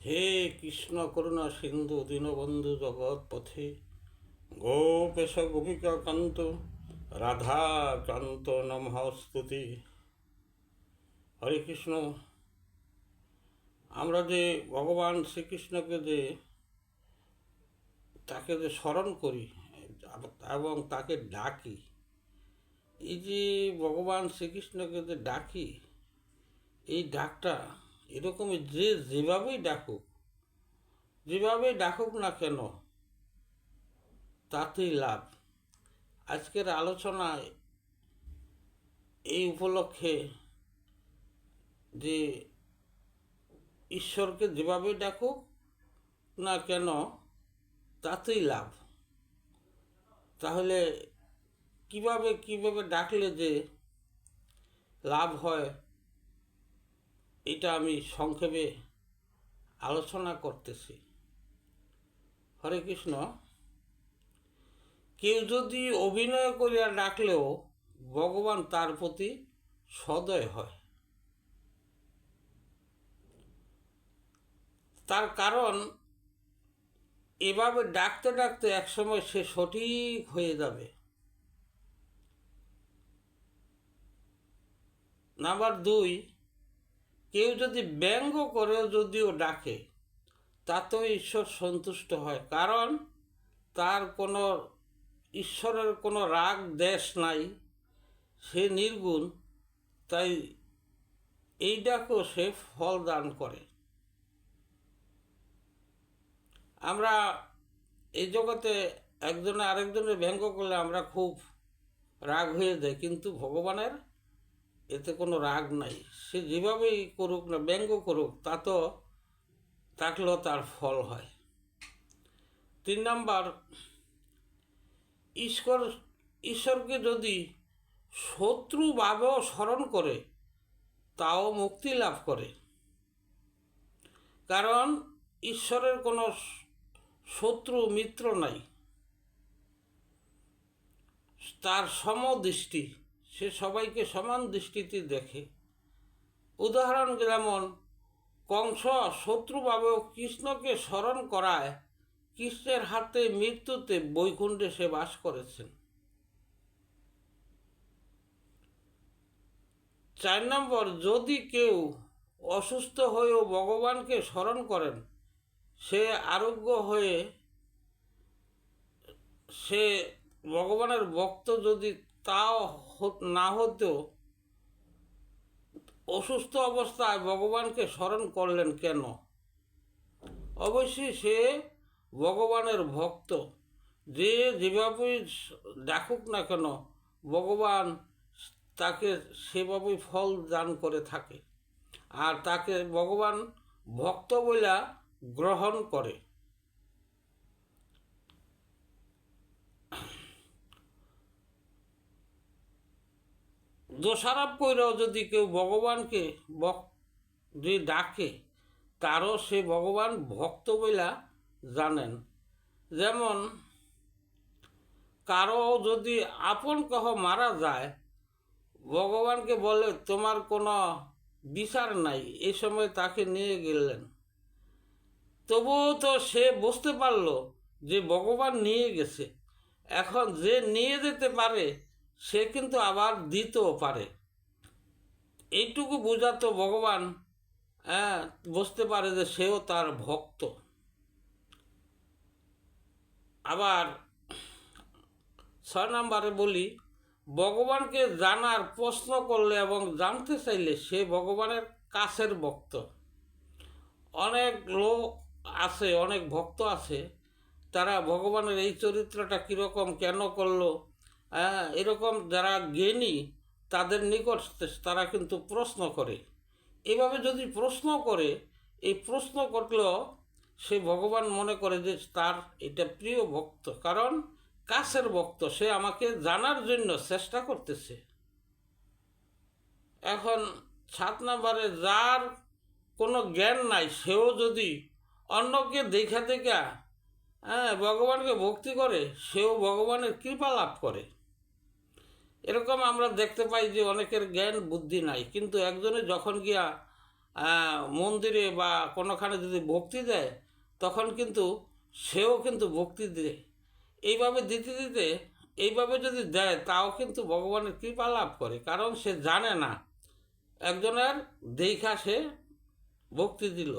হে কৃষ্ণ করুণা সিন্ধু দীনবন্ধু জগৎ পথে গোপেশ গোপিকা কান্ত, রাধা কান্ত নমঃ স্তুতি। হরে কৃষ্ণ, আমরা যে ভগবান শ্রীকৃষ্ণকে যে, তাকে যে স্মরণ করি এবং তাকে ডাকি, এই যে ভগবান শ্রীকৃষ্ণকে যে ডাকি, এই ডাকটা এরকমই যে যেভাবেই ডাকুক যেভাবেই ডাকুক না কেন, তাতেই লাভ। আজকের আলোচনায় এই উপলক্ষে যে ঈশ্বরকে যেভাবেই ডাকুক না কেন, তাতেই লাভ। তাহলে কীভাবে কীভাবে ডাকলে যে লাভ হয় এটা আমি সংক্ষেপে আলোচনা করতেছি। হরে কৃষ্ণ। কেউ যদি অভিনয় করিয়া ডাকলেও ভগবান তার প্রতি সদয় হয়। তার কারণ, এভাবে ডাকতে ডাকতে একসময় সে সঠিক হয়ে যাবে। নাম্বার দুই কেউ যদি ব্যঙ্গ করেও যদিও ডাকে, তাতেও ঈশ্বর সন্তুষ্ট হয়। কারণ তার কোনো, ঈশ্বরের কোনো রাগ, দেশ নাই, সে নির্গুণ, তাই এই ডাকও সে ফল দান করে। আমরা এই জগতে একজনে আরেকজনের ব্যঙ্গ করলে আমরা খুব রাগ হয়ে যাই, কিন্তু ভগবানের এতে কোনো রাগ নাই। সে যেভাবেই করুক না, ব্যঙ্গ করুক, তা তো থাকলেও তার ফল হয়। তিন নাম্বার, ঈশ্বর, ঈশ্বরকে যদি শত্রু শত্রুভাবেও স্মরণ করে, তাও মুক্তি লাভ করে। কারণ ঈশ্বরের কোনো শত্রু, মিত্র নাই। তার সমদৃষ্টি সে সবাইকে সমান দৃষ্টিতে দেখে। উদাহরণ যেমন, কংস শত্রুভাবেও কৃষ্ণকে স্মরণ করায় কৃষ্ণের হাতে মৃত্যুতে বৈকুণ্ঠে সে বাস করেছেন। চার নম্বর, যদি কেউ অসুস্থ হয়েও ভগবানকে স্মরণ করেন, সে আরোগ্য হয়ে সে ভগবানের ভক্ত যদি তাও না হতেও অসুস্থ অবস্থায় ভগবানকে স্মরণ করলেন কেন? অবশ্যই সে ভগবানের ভক্ত। যে যেভাবেই দেখুক না কেন, ভগবান তাকে সেভাবেই ফল দান করে থাকে। আর তাকে ভগবান ভক্ত বইলা গ্রহণ করে। দোষারোপ করেও যদি কেউ ভগবানকে বক যদি ডাকে, তারও সে ভগবান ভক্ত বইলা জানেন। যেমন কারও যদি আপন কহ মারা যায়, ভগবানকে বলে, তোমার কোনো বিচার নাই, এই সময় তাকে নিয়ে গেলেন। তবুও তো সে বুঝতে পারল যে ভগবান নিয়ে গেছে। এখন যে নিয়ে যেতে পারে সে কিন্তু আবার দিতেও পারে। এইটুকু বোঝাতো ভগবান হ্যাঁ বুঝতে পারে যে সেও তার ভক্ত। আবার ছয় নম্বরে বলি, ভগবানকে জানার প্রশ্ন করলে এবং জানতে চাইলে সে ভগবানের কাছের ভক্ত। অনেক লোক আছে, অনেক ভক্ত আছে, তারা ভগবানের এই চরিত্রটা কীরকম, কেন করল হ্যাঁ এরকম যারা জ্ঞানী, তাদের নিকট তারা কিন্তু প্রশ্ন করে। এভাবে যদি প্রশ্ন করে, এই প্রশ্ন করলেও সে ভগবান মনে করে যে তার এটা প্রিয় ভক্ত, কারণ কাছের ভক্ত, সে আমাকে জানার জন্য চেষ্টা করতেছে। এখন সাত নম্বরে, যার কোনো জ্ঞান নাই, সেও যদি অন্যকে দেখা দেখা হ্যাঁ ভগবানকে ভক্তি করে, সেও ভগবানের কৃপা লাভ করে। এরকম আমরা দেখতে পাই যে অনেকের জ্ঞান বুদ্ধি নাই। কিন্তু একজনে যখন গিয়া মন্দিরে বা কোনোখানে যদি ভক্তি দেয়, তখন কিন্তু সেও কিন্তু ভক্তি দেয়। এইভাবে দিতে দিতে, এইভাবে যদি দেয়, তাও কিন্তু ভগবানের কৃপা লাভ করে। কারণ সে জানে না, একজনের দেখা সে ভক্তি দিল।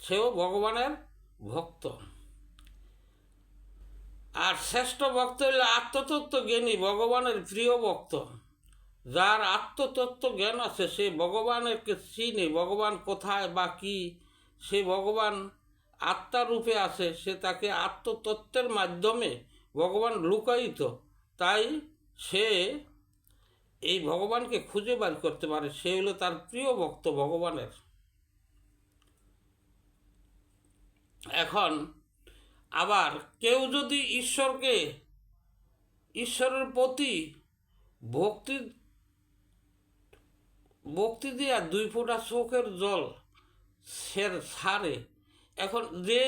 সেও ভগবানের ভক্ত। আর শ্রেষ্ঠ ভক্ত হইল আত্মতত্ত্ব জ্ঞানী, ভগবানের প্রিয় ভক্ত। যার আত্মতত্ত্ব জ্ঞান আছে, সে ভগবানেরকে চিনে, ভগবান কোথায় বা কি, সে ভগবান আত্মারূপে আছে, সে তাকে আত্মতত্ত্বের মাধ্যমে ভগবান লুকায়িত। তাই সে এই ভগবানকে খুঁজে বার করতে পারে, সে হলো তার প্রিয় ভক্ত ভগবানের। এখন আবার কেউ যদি ঈশ্বরকে, ঈশ্বরের প্রতি ভক্তি ভক্তি দিয়া দুই ফোঁটা চোখের জল সের সারে। এখন যে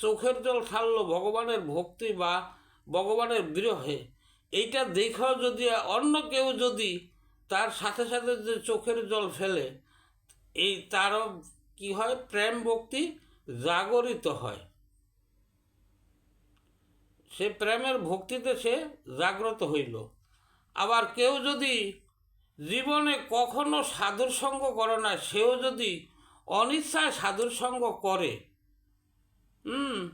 চোখের জল ছাড়লো ভগবানের ভক্তি বা ভগবানের বিরহে, এইটা দেখাও যদি অন্য কেউ যদি তার সাথে সাথে যে চোখের জল ফেলে, এই তারও কি হয়? প্রেম ভক্তি জাগরিত হয়। সে প্রেমের ভক্তিতে সে জাগ্রত হইল। আবার কেউ যদি জীবনে কখনো সাধুর সঙ্গ করে না, সেও যদি অনিচ্ছায় সাধুর সঙ্গ করে, হুম,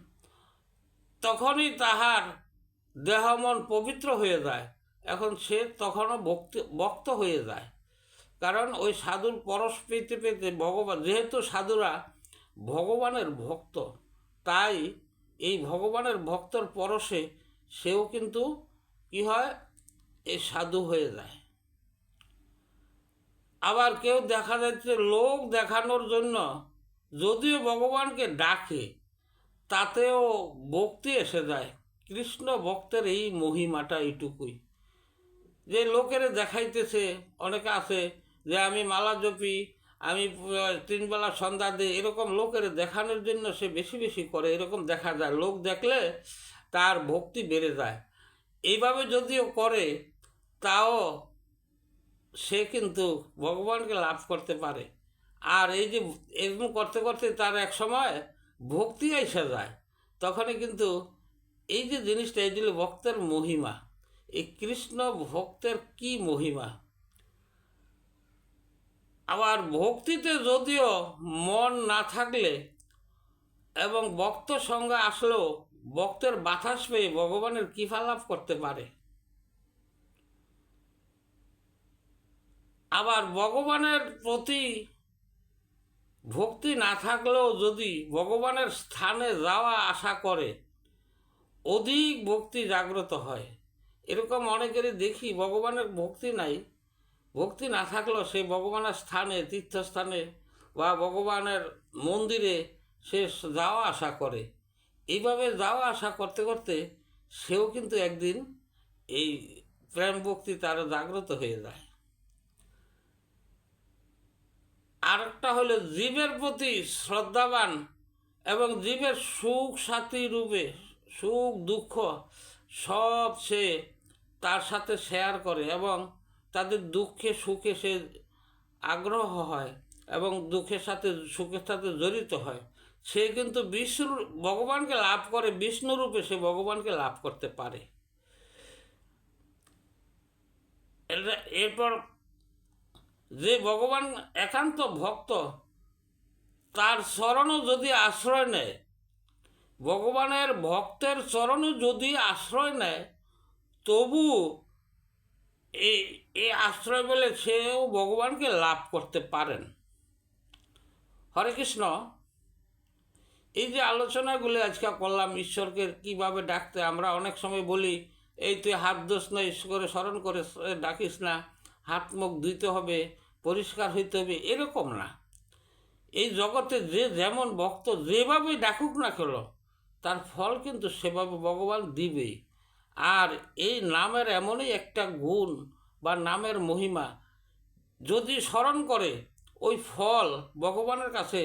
তখনই তাহার দেহ মন পবিত্র হয়ে যায়। এখন সে তখনও ভক্তি, ভক্ত হয়ে যায়। কারণ ওই সাধুর পরশ পেতে পেতে ভগবান, যেহেতু সাধুরা ভগবানের ভক্ত, তাই এই ভগবানের ভক্তর পরশে সেও কিন্তু কি হয়? এ সাধু হয়ে যায়। আবার কেউ দেখা যাচ্ছে লোক দেখানোর জন্য যদিও ভগবানকে ডাকে, তাতেও ভক্তি এসে যায়। কৃষ্ণ ভক্তের এই মহিমাটা এইটুকুই। যে লোকের দেখাইতেছে, অনেকে আছে যে আমি মালা জপি আমি তিনবেলা সন্ধ্যা দিই এরকম লোকের দেখানোর জন্য সে বেশি বেশি করে এরকম দেখা যায়। লোক দেখলে তার ভক্তি বেড়ে যায়। এইভাবে যদিও করে, তাও সে কিন্তু ভগবানকে লাভ করতে পারে। আর এই যে এরকম করতে করতে তার এক সময় ভক্তি এসে যায়। তখনই কিন্তু এই যে জিনিসটা, এই দিল ভক্তের মহিমা, এই কৃষ্ণ ভক্তের কি মহিমা? আবার ভক্তিতে যদিও মন না থাকলে এবং ভক্ত সঙ্গে আসলেও ভক্তের বাতাস পেয়ে ভগবানের কৃপা লাভ করতে পারে। আবার ভগবানের প্রতি ভক্তি না থাকলেও যদি ভগবানের স্থানে যাওয়া আশা করে, অধিক ভক্তি জাগ্রত হয়। এরকম অনেকেরই দেখি ভগবানের ভক্তি নাই। ভক্তি না থাকলেও সে ভগবানের স্থানে, তীর্থস্থানে বা ভগবানের মন্দিরে সে যাওয়া আসা করে। এইভাবে যাওয়া আসা করতে করতে সেও কিন্তু একদিন এই প্রেম ভক্তি তার জাগ্রত হয়ে যায়। আরেকটা হলো জীবের প্রতি শ্রদ্ধাবান এবং জীবের সুখ সাথী রূপে, সুখ দুঃখ সব সে তার সাথে শেয়ার করে এবং তাদের দুঃখে সুখে সে আগ্রহ হয় এবং দুঃখের সাথে সুখের সাথে জড়িত হয়। সে কিন্তু বিষ্ণু ভগবানকে লাভ করে বিষ্ণুরূপে সে ভগবানকে লাভ করতে পারে। এরপর যে ভগবান একান্ত ভক্ত, তার চরণও যদি আশ্রয় নেয়, ভগবানের ভক্তের চরণও যদি আশ্রয় নেয়, তবু এই এই আশ্রয় বলে সেও ভগবানকে লাভ করতে পারেন। হরে কৃষ্ণ, এই যে আলোচনাগুলি আজকে করলাম, ঈশ্বরকে কীভাবে ডাকতে, আমরা অনেক সময় বলি, এই তুই হাত দোষ নয় করে স্মরণ করে ডাকিস না, হাত মুখ ধুইতে হবে, পরিষ্কার হইতে হবে, এরকম না। এই জগতে যে যেমন ভক্ত যেভাবে ডাকুক না কেন, তার ফল কিন্তু সেভাবে ভগবান দিবেই। আর এই নামের এমনই একটা গুণ বা নামের মহিমা, যদি স্মরণ করে, ওই ফল ভগবানের কাছে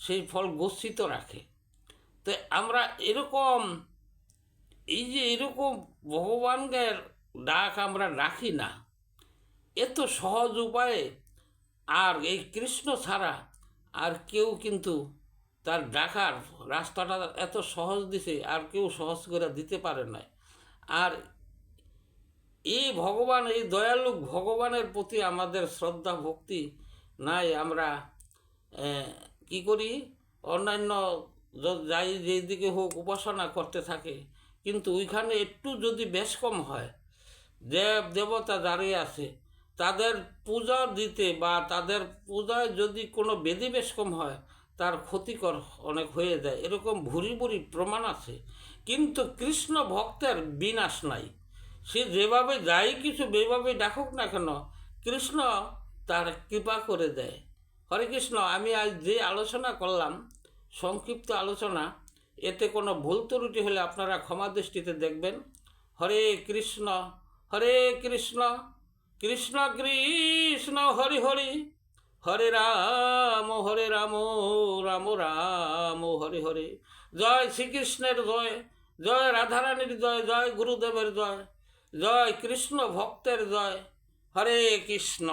সেই ফল গচ্ছিত রাখে। তো আমরা এরকম, এই যে এরকম ভগবানের ডাক আমরা রাখি না এত সহজ উপায়ে। আর এই কৃষ্ণ ছাড়া আর কেউ কিন্তু তার ডাকার রাস্তাটা এত সহজ দিছে, আর কেউ সহজ করে দিতে পারে না আর এই ভগবান, এই দয়ালু ভগবানের প্রতি আমাদের শ্রদ্ধা, ভক্তি নাই। আমরা কি করি? অন্যান্য যাই যেদিকে হোক উপাসনা করতে থাকে। কিন্তু ওইখানে একটু যদি বেশ কম হয়, দেব, দেবতা দাঁড়িয়ে আছে, তাদের পূজা দিতে বা তাদের পূজায় যদি কোনো বেদি বেশ কম হয় তার ক্ষতিকর অনেক হয়ে যায়। এরকম ভুরি ভুরি প্রমাণ আছে। কিন্তু কৃষ্ণ ভক্তের বিনাশ নাই। সে যেভাবে যাই কিছু যেভাবে ডাকুক না কেন, কৃষ্ণ তার কৃপা করে দেয়। হরে কৃষ্ণ, আমি আজ যে আলোচনা করলাম, সংক্ষিপ্ত আলোচনা, এতে কোনো ভুল ত্রুটি হলে আপনারা ক্ষমা দৃষ্টিতে দেখবেন। হরে কৃষ্ণ হরে কৃষ্ণ কৃষ্ণ কৃষ্ণ, হরি হরি। হরে রাম হরে রাম রাম রাম, হরে হরে। জয় শ্রীকৃষ্ণের জয় জয় রাধারানীর জয় জয় গুরুদেবের জয় জয় কৃষ্ণ ভক্তের জয়। হরে কৃষ্ণ।